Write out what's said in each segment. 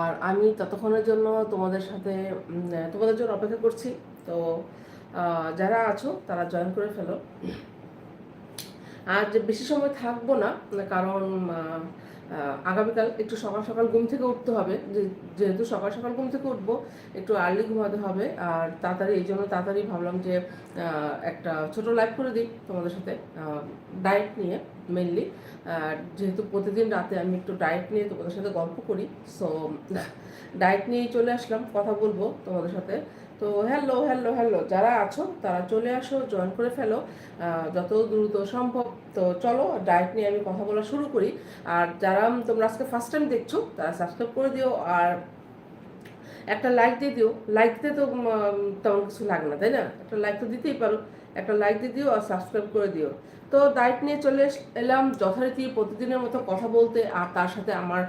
আর আমি ততক্ষণের জন্য তোমাদের সাথে তোমাদের জন্য অপেক্ষা করছি। তো যারা আছো, তারা জয়েন করে ফেলো। আর যে বেশি সময় থাকব না, কারণ আগামীকাল একটু সকাল সকাল ঘুম থেকে উঠতে হবে। যেহেতু সকাল সকাল ঘুম থেকে উঠবো, একটু আর্লি ঘুমাতে হবে। আর তাড়াতাড়ি, এই জন্য তাড়াতাড়ি ভাবলাম যে একটা ছোট লাইভ করে দিই তোমাদের সাথে ডায়েট নিয়ে মেনলি যেহেতু প্রতিদিন রাতে আমি একটু ডায়েট নিয়ে তোমাদের সাথে গল্প করি সো ডায়েট নিয়েই চলে আসলাম, কথা বলব তোমাদের সাথে। তো হ্যালো হ্যালো হ্যালো যারা আছো, তারা চলে আসো জয়েন করে ফেলো যত দ্রুত সম্ভব। তো চলো ডায়েট নিয়ে আমি কথা বলা শুরু করি। আর যারা তোমরা আজকে ফার্স্ট টাইম দেখছ, তারা সাবস্ক্রাইব করে দিও, আর একটা লাইক দিয়ে দিও। লাইক দিতে তো তেমন কিছু লাগে না, তাই না? একটা লাইক তো দিতেই পারো। একটা লাইক দিয়ে দিও, আর সাবস্ক্রাইব করে দিও। তো ডায়েট নিয়ে চলে এলাম, যথারীতি প্রতিদিনের মতো কথা বলতে আর তার সাথে আমার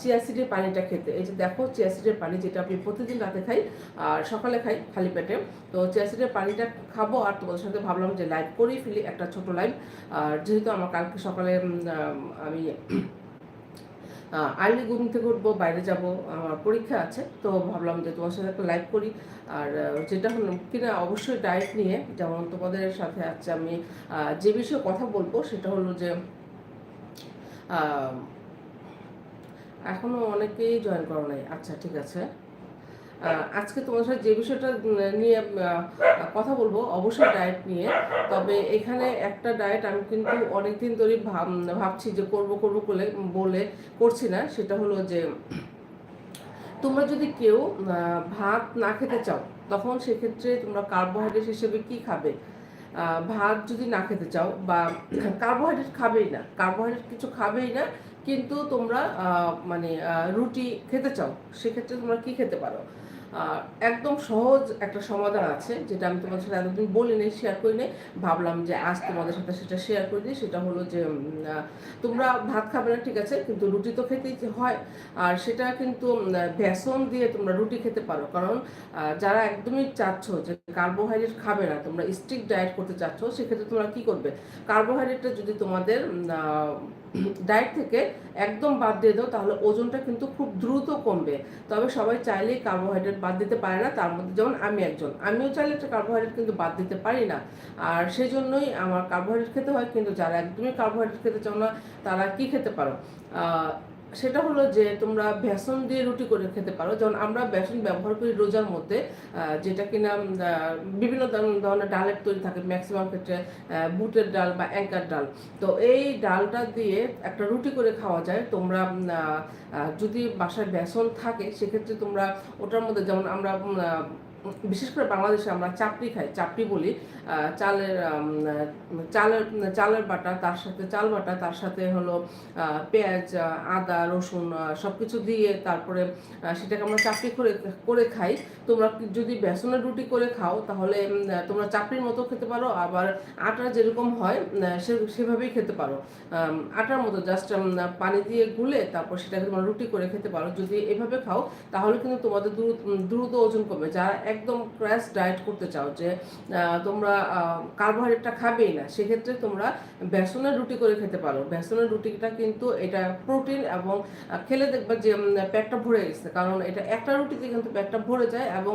চিয়া সিডের পানিটা খেতে। এই যে দেখো চিয়া সিডের পানি যেটা আমি প্রতিদিন রাতে খাই, আর সকালে খাই খালি পেটে। তো চিয়া সিডের পানিটা খাব আর তোমাদের সাথে ভাবলাম যে লাইভ করেই ফেলি একটা ছোট লাইভ আর যেহেতু আমার কালকে সকালে আমি আর্লি ঘুম থেকে উঠবো, বাইরে যাব, আমার পরীক্ষা আছে, তো ভাবলাম যে তোমার সাথে একটা লাইভ করি। আর যেটা হলো কিনা অবশ্যই ডায়েট নিয়ে, যেমন তোমাদের সাথে আছে আমি যে বিষয়ে কথা বলব সেটা হলো যে এখনও অনেকেই জয়েন করা নাই। আচ্ছা ঠিক আছে। আজকে তোমার সাথে যে বিষয়টা নিয়ে কথা বলব, অবশ্যই ডায়েট নিয়ে। তবে এখানে একটা ডায়েট আমি কিন্তু অনেকদিন ধরে ভাব, ভাবছি যে করব করব বলে বলে করছি না। সেটা হলো যে, তোমরা যদি কেউ ভাত না খেতে চাও, তখন সেক্ষেত্রে তোমরা কার্বোহাইড্রেট হিসেবে কি খাবে? ভাত যদি না খেতে চাও বা কার্বোহাইড্রেট খাবেই না কার্বোহাইড্রেট কিছু খাবেই না কিন্তু তোমরা মানে রুটি খেতে চাও, সেক্ষেত্রে তোমরা কি খেতে পারো? একদম সহজ একটা সমাধান আছে, যেটা আমি তোমার সাথে এতদিন বলিনি শেয়ার করি নাই ভাবলাম যে আজ তোমাদের সাথে সেটা শেয়ার করে দিই, সেটা হলো যে তোমরা ভাত খাবে না, ঠিক আছে, কিন্তু রুটি তো খেতেই হয়। আর সেটা কিন্তু বেসন দিয়ে তোমরা রুটি খেতে পারো, কারণ যারা একদমই চাচ্ছ যে কার্বোহাইড্রেট খাবে না, তোমরা স্ট্রিক ডায়েট করতে চাচ্ছ, সেক্ষেত্রে তোমরা কি করবে? কার্বোহাইড্রেটটা যদি তোমাদের ডায়েট থেকে একদম বাদ দিয়ে দাও, তাহলে ওজনটা কিন্তু খুব দ্রুত কমবে। তবে সবাই চাইলেই কার্বোহাইড্রেট বাদ দিতে পারে না, তার মধ্যে যেমন আমি একজন। আমিও চাইলে একটা কার্বোহাইড্রেট কিন্তু বাদ দিতে পারি না। আর সেই জন্যই আমার কার্বোহাইড্রেট খেতে হয়, কিন্তু যারা একদমই কার্বোহাইড্রেট খেতে চাও না, তারা কি খেতে পারো? সেটা হলো যে তোমরা বেসন দিয়ে রুটি করে খেতে পারো। যেমন আমরা বেসন ব্যবহার করি রোজার মধ্যে যেটা কিনা বিভিন্ন ধরন- ধরনের ডালের তৈরি থাকে ম্যাক্সিমাম ক্ষেত্রে বুটের ডাল বা অ্যাঙ্কার ডাল। তো এই ডালটা দিয়ে একটা রুটি করে খাওয়া যায়। তোমরা যদি বাসায় বেসন থাকে, সেক্ষেত্রে তোমরা ওটার মধ্যে যেমন আমরা বিশেষ করে বাংলাদেশে আমরা চাপড়ি খাই, চাপড়ি বলি চালের চালের চালের বাটা, তার সাথে চাল বাটা, তার সাথে হলো পেঁয়াজ আদা, রসুন সব কিছু দিয়ে তারপরে সেটাকে আমরা চাপড়ি করে করে খাই। তোমরা যদি বেসনের রুটি করে খাও, তাহলে তোমরা চাপড়ির মতো খেতে পারো, আবার আটা যেরকম হয় সে, সেভাবেই খেতে পারো। আটার মতো জাস্ট পানি দিয়ে গুলে তারপর সেটাকে তোমরা রুটি করে খেতে পারো। যদি এভাবে খাও, তাহলে কিন্তু তোমাদের দ্রুত দ্রুত ওজন কমবে। যারা একদম ক্র্যাশ ডায়েট করতে চাও যে তোমরা কার্বোহাইড্রেটটা খাবেই না, সেক্ষেত্রে তোমরা বেসনের রুটি করে খেতে পারো। বেসনের রুটিটা কিন্তু এটা প্রোটিন এবং খেলে দেখবে যে পেটটা ভরে গেছে। কারণ এটা একটা রুটিতে কিন্তু পেটটা ভরে যায় এবং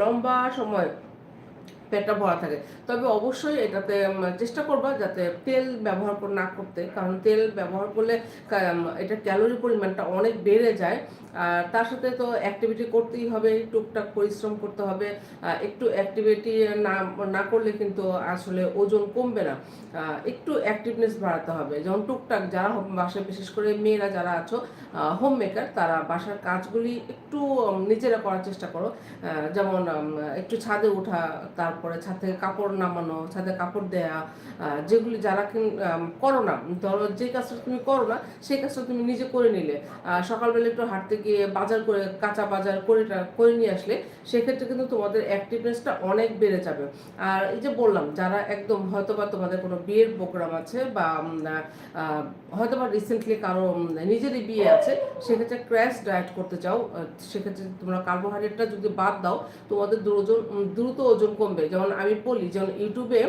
লম্বা সময় পেটটা ভরা থাকে। তবে অবশ্যই এটাতে চেষ্টা করবা যাতে তেল ব্যবহার না করতে। কারণ তেল ব্যবহার করলে এটা ক্যালোরি পরিমাণটা অনেক বেড়ে যায়। আর তার সাথে তো অ্যাক্টিভিটি করতেই হবে, টুকটাক পরিশ্রম করতে হবে। একটু অ্যাক্টিভিটি না না করলে কিন্তু আসলে ওজন কমবে না। একটু অ্যাক্টিভনেস বাড়াতে হবে। যেমন টুকটাক যারা বাসায় বিশেষ করে মেয়েরা যারা আছো হোম মেকার তারা বাসার কাজগুলি একটু নিজেরা করার চেষ্টা করো। যেমন একটু ছাদে ওঠা তারপরে ছাদ থেকে কাপড় নামানো ছাদে কাপড় দেয়া যেগুলি যারা করো না ধরো যে কাজটা তুমি করো না সেই কাজটা তুমি নিজে করে নিলে। সকালবেলা একটু হাঁটতে গিয়ে বাজার করে কাঁচা বাজার করে করে নিয়ে আসলে সেক্ষেত্রে কিন্তু তোমাদের অ্যাক্টিভনেসটা অনেক বেড়ে যাবে। আর এই যে বললাম যারা একদম হয়তোবা তোমাদের কোনো বিয়ের প্রোগ্রাম আছে বা উম, আহ, হয়তোবা রিসেন্টলি কারও নিজেরই বিয়ে আছে সেক্ষেত্রে ক্র্যাশ ডায়েট করতে চাও সেক্ষেত্রে তোমরা কার্বোহাইড্রেটটা যদি বাদ দাও তোমাদের দ্রুত দ্রুত ওজন কমবে। যেমন আমি বলি, যেমন ইউটিউবে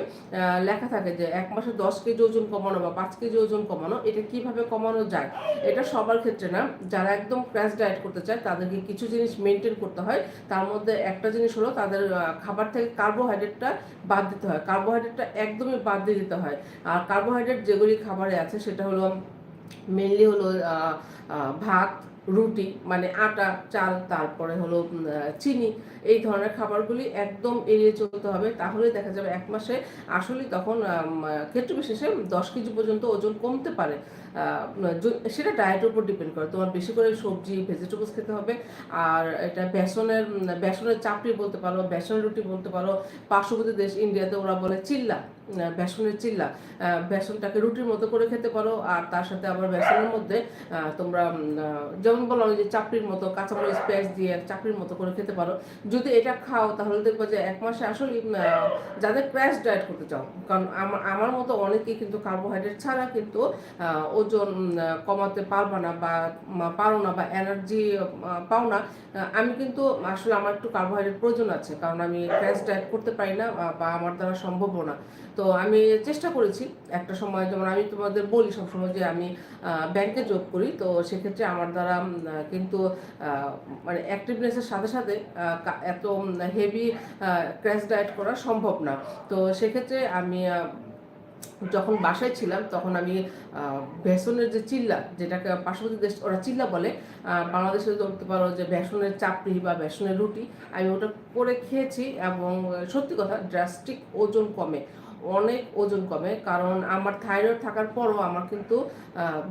লেখা থাকে যে এক মাসে দশ কেজি ওজন কমানো বা পাঁচ কেজি ওজন কমানো, এটা কীভাবে কমানো যায়? এটা সবার ক্ষেত্রে না, যারা একদম ক্র্যাশ ডায়েট করতে চায়, তাদেরকে কিছু জিনিস মেনটেন করতে হয়। তার মধ্যে একটা জিনিস হলো, তাদের খাবার থেকে কার্বোহাইড্রেটটা বাদ দিতে হয়। কার্বোহাইড্রেটটা একদমই বাদ দিয়ে দিতে হয়। আর কার্বোহাইড্রেট যেগুলি খাবারে আছে, সেটা হলো মেনলি হলো ভাত রুটি মানে আটা, চাল, তারপরে হলো চিনি, এই ধরনের খাবারগুলি একদম এড়িয়ে চলতে হবে। তাহলে দেখা যাবে এক মাসে আসলে তখন ক্ষেত্র বিশেষে দশ কেজি পর্যন্ত ওজন কমতে পারে। সেটা ডায়েটের উপর ডিপেন্ড করে। তোমার বেশি করে সবজি ভেজিটেবলস খেতে হবে। আর এটা বেসনের বেসনের চাপড়ি বলতে পারো, বেসনের রুটি বলতে পারো। পার্শ্ববর্তী দেশ ইন্ডিয়াতে ওরা বলে চিল্লা। বেসনের চিল্লা। বেসনটাকে রুটির মতো করে খেতে পারো, আর তার সাথে আবার বেসনের মধ্যে তোমরা যেমন বলো ওই যে চাপড়ির মতো কাঁচামরিচ পেঁয়াজ দিয়ে চাপড়ির মতো করে খেতে পারো। যদি এটা খাও, তাহলে দেখব যে এক মাসে আসলে যাদের ক্র্যাশ ডায়েট করতে চাও, কারণ আমার আমার মতো অনেকেই কিন্তু কার্বোহাইড্রেট ছাড়া কিন্তু ওজন কমাতে পারবা না বা পারো না বা এনার্জি পাও না। আমি কিন্তু আসলে আমার একটু কার্বোহাইড্রেট প্রয়োজন আছে, কারণ আমি ক্র্যাশ ডায়েট করতে পারি না বা আমার দ্বারা সম্ভবও না। তো আমি চেষ্টা করেছি একটা সময়, যেমন আমি তোমাদের বলি সবসময় যে আমি ব্যাংকে জব করি, তো সেক্ষেত্রে আমার দ্বারা কিন্তু মানে অ্যাক্টিভনেসের সাথে সাথে এত হেভি ক্র্যাশ ডায়েট করা সম্ভব না। তো সেক্ষেত্রে আমি যখন বাসায় ছিলাম, তখন আমি বেসনের যে চিল্লা, যেটাকে পার্শ্ববর্তী দেশ ওরা চিল্লা বলে বাংলাদেশে ধরতে পারো যে বেসনের চাপড়ি বা বেসনের রুটি, আমি ওটা করে খেয়েছি এবং সত্যি কথা ড্রাস্টিক ওজন কমে। অনেক ওজন কমে। কারণ আমার থাইরয়েড থাকার পরও আমার কিন্তু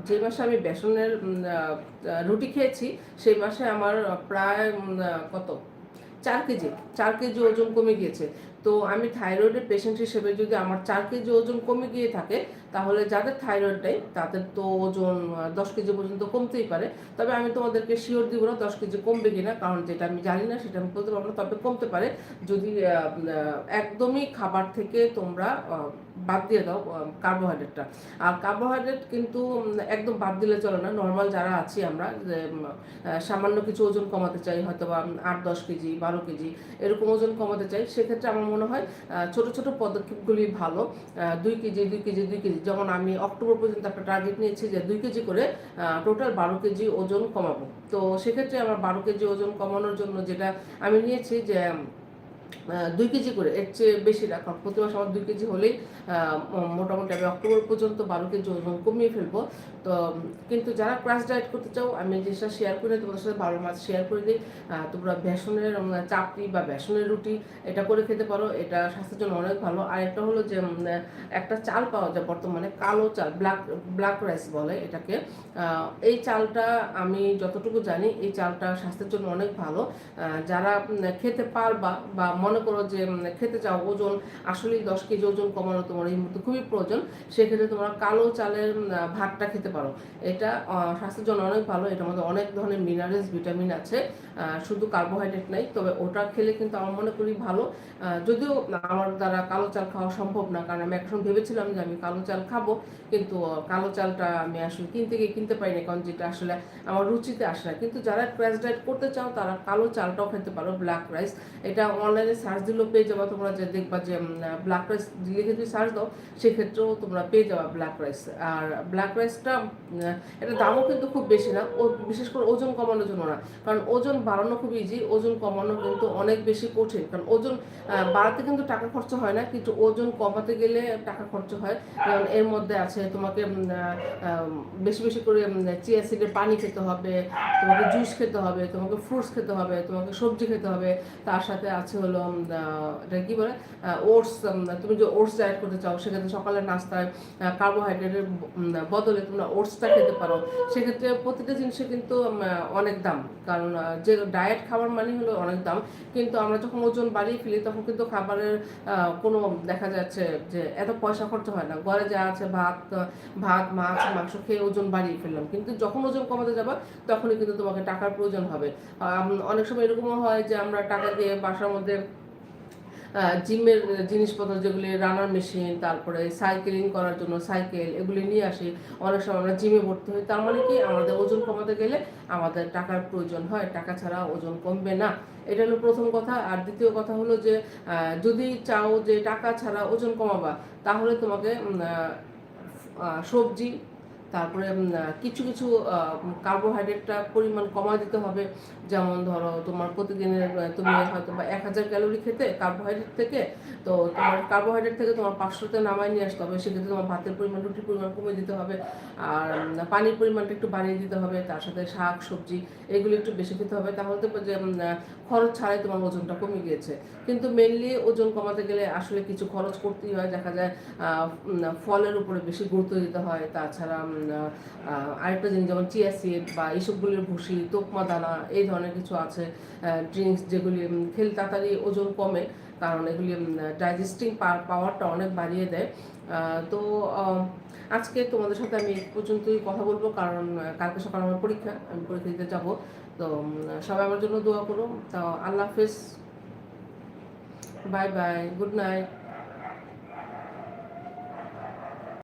যে মাসে আমি বেসনের রুটি খেয়েছি, সেই মাসে আমার প্রায় কত? চার কেজি চার কেজি ওজন কমে গিয়েছে। তো আমি থাইরয়েডের পেশেন্ট হিসেবে যদি আমার চার কেজি ওজন কমে গিয়ে থাকে, তাহলে যাদের থাইরয়েড নেই, তাদের তো ওজন দশ কেজি পর্যন্ত কমতেই পারে। তবে আমি তোমাদেরকে শিওর দিব না দশ কেজি কমবে কিনা, কারণ যেটা আমি জানি না, সেটা আমি বলতে পারব না, তবে কমতে পারে। যদি একদমই খাবার থেকে তোমরা বাদ দিয়ে দাও কার্বোহাইড্রেটটা আর কার্বোহাইড্রেট কিন্তু একদম বাদ দিলে চলে না। নর্মাল যারা আছি আমরা সামান্য কিছু ওজন কমাতে চাই হয়তো বা আট দশ কেজি, বারো কেজি, এরকম ওজন কমাতে চাই, সেক্ষেত্রে আমার মনে হয় ছোট ছোট পদক্ষেপগুলি ভালো। দুই কেজি দুই কেজি দুই কেজি। যেমন আমি অক্টোবর পর্যন্ত একটা টার্গেট নিয়েছি যে দুই কেজি করে টোটাল বারো কেজি ওজন কমাবো। তো সেক্ষেত্রে আমার বারো কেজি ওজন কমানোর জন্য যেটা আমি নিয়েছি যে দুই কেজি করে, এর চেয়ে বেশি রাখা প্রতি মাসে আমার দুই কেজি হলেই মোটামুটি আমি অক্টোবর পর্যন্ত বারো কেজি ওজন কমিয়ে ফেলব। তো কিন্তু যারা ক্রাশ ডায়েট করতে চাও, আমি জিনিসটা শেয়ার করে তোমাদের সাথে বারো মাস শেয়ার করে দিই। তোমরা বেসনের চাপড়ি বা বেসনের রুটি এটা করে খেতে পারো, এটা স্বাস্থ্যের জন্য অনেক ভালো। আর একটা হলো যে একটা চাল পাওয়া যায় বর্তমানে, কালো চাল ব্ল্যাক ব্ল্যাক রাইস বলে এটাকে। এই চালটা আমি যতটুকু জানি, এই চালটা স্বাস্থ্যের জন্য অনেক ভালো। যারা খেতে পারবা বা মনে করো যে খেতে চাও, ওজন আসলেই দশ কেজি ওজন কমানো তোমার এই মুহূর্তে খুবই প্রয়োজন। সেক্ষেত্রে তোমরা কালো চালের ভাতটা খেতে পারো। এটা স্বাস্থ্যের জন্য অনেক ভালো। এটার মধ্যে অনেক ধরনের মিনারেলস ভিটামিন আছে। শুধু কার্বোহাইড্রেট নাই, তবে ওটা খেলে কিন্তু আমার মনে করি ভালো। যদিও আমার দ্বারা কালো চাল খাওয়া সম্ভব না, কারণ আমি এখন ভেবেছিলাম যে আমি কালো চাল খাব, কিন্তু কালো চালটা আমি আসলে কিনতে গিয়ে কিনতে পারিনি, কারণ যেটা আসলে আমার রুচিতে আসে না। কিন্তু যারা ক্র্যাশ ডায়েট করতে চাও, তারা কালো চালটাও খেতে পারো ব্ল্যাক রাইস এটা অনলাইনে সার্চ দিলেও পেয়ে যাবা, তোমরা যে দেখবা যে ব্ল্যাক রাইস লিখে যদি সার্চ দাও, সেক্ষেত্রেও তোমরা পেয়ে যাবা ব্ল্যাক রাইস আর ব্ল্যাক রাইসটা এটা দামও কিন্তু খুব বেশি না, ও, বিশেষ করে ওজন কমানোর জন্য না। কারণ ওজন বাড়ানো খুব ইজি ওজন কমানো কিন্তু অনেক বেশি কঠিন। কারণ ওজন বাড়াতে কিন্তু টাকা খরচ হয় না, কিন্তু ওজন কমাতে গেলে টাকা খরচ হয়। যেমন এর মধ্যে আছে তোমাকে বেশি বেশি করে চিয়া সিডের পানি খেতে হবে, তোমাকে জুস খেতে হবে, তোমাকে ফ্রুটস খেতে হবে, তোমাকে সবজি খেতে হবে। তার সাথে আছে হলো আহ, এটা কি বলে ওটস তুমি যে ওটস ডায়েট করতে চাও সেক্ষেত্রে সকালের নাস্তায় কার্বোহাইড্রেটের বদলে তোমরা ওটসটা খেতে পারো। সেক্ষেত্রে প্রতিটা জিনিসে কিন্তু অনেক দাম। কারণ যে ডায়েট খাবার মানে হলো অনেক দাম। কিন্তু আমরা যখন ওজন বাড়িয়ে ফেলি তখন কিন্তু খাবারের কোনো দেখা যাচ্ছে যে এত পয়সা খরচ হয় না। ঘরে যা আছে ভাত ভাত মাছ মাংস খেয়ে ওজন বাড়িয়ে ফেললাম। কিন্তু যখন ওজন কমাতে যাবা তখনই কিন্তু তোমাকে টাকার প্রয়োজন হবে। অনেক সময় এরকমও হয় যে আমরা টাকা দিয়ে বাসার মধ্যে জিমের জিনিসপত্র যেগুলি রানার মেশিন তারপরে সাইকেলিং করার জন্য সাইকেল এগুলি নিয়ে আসি। অনেক সময় আমরা জিমে ভর্তি হই, তার মানে কি আমাদের ওজন কমাতে গেলে আমাদের টাকার প্রয়োজন হয়, টাকা ছাড়া ওজন কমবে না। এটা হলো প্রথম কথা। আর দ্বিতীয় কথা হলো যে যদি চাও যে টাকা ছাড়া ওজন কমাবা, তাহলে তোমাকে সবজি তারপরে কিছু কিছু কার্বোহাইড্রেটটা পরিমাণ কমা দিতে হবে। যেমন ধরো, তোমার প্রতিদিনের তুমি হয়তো বা এক হাজার ক্যালোরি খেতে কার্বোহাইড্রেট থেকে, তো তোমার কার্বোহাইড্রেট থেকে তোমার পাঁচশোতে নামায় নিয়ে আসতে হবে। সেক্ষেত্রে তোমার ভাতের পরিমাণ, রুটির পরিমাণ কমে দিতে হবে। আর পানির পরিমাণটা একটু বাড়িয়ে দিতে হবে। তার সাথে শাক, সবজি, এগুলো একটু বেশি খেতে হবে। তাহলে তো যে খরচ ছাড়াই তোমার ওজনটা কমে গিয়েছে। কিন্তু মেনলি ওজন কমাতে গেলে আসলে কিছু খরচ করতেই হয়। দেখা যায় ফলের উপরে বেশি গুরুত্ব দিতে হয়। তাছাড়া আরেকটা জিনিস যেমন চিয়া সিড বা এইসবগুলির ভুসি তোকমা দানা এই ধরনের কিছু আছে ড্রিঙ্কস যেগুলি খেলে তাড়াতাড়ি ওজন কমে, কারণ এগুলি ডাইজেস্টিং পাওয়ারটা অনেক বাড়িয়ে দেয়। তো আজকে তোমাদের সাথে আমি পর্যন্তই কথা বলব, কারণ কালকে সকালে আমার পরীক্ষা, আমি পরীক্ষা দিতে যাব। তো সবাই আমার জন্য দোয়া করো তো, আল্লাহ হাফেজ। Bye bye, good night.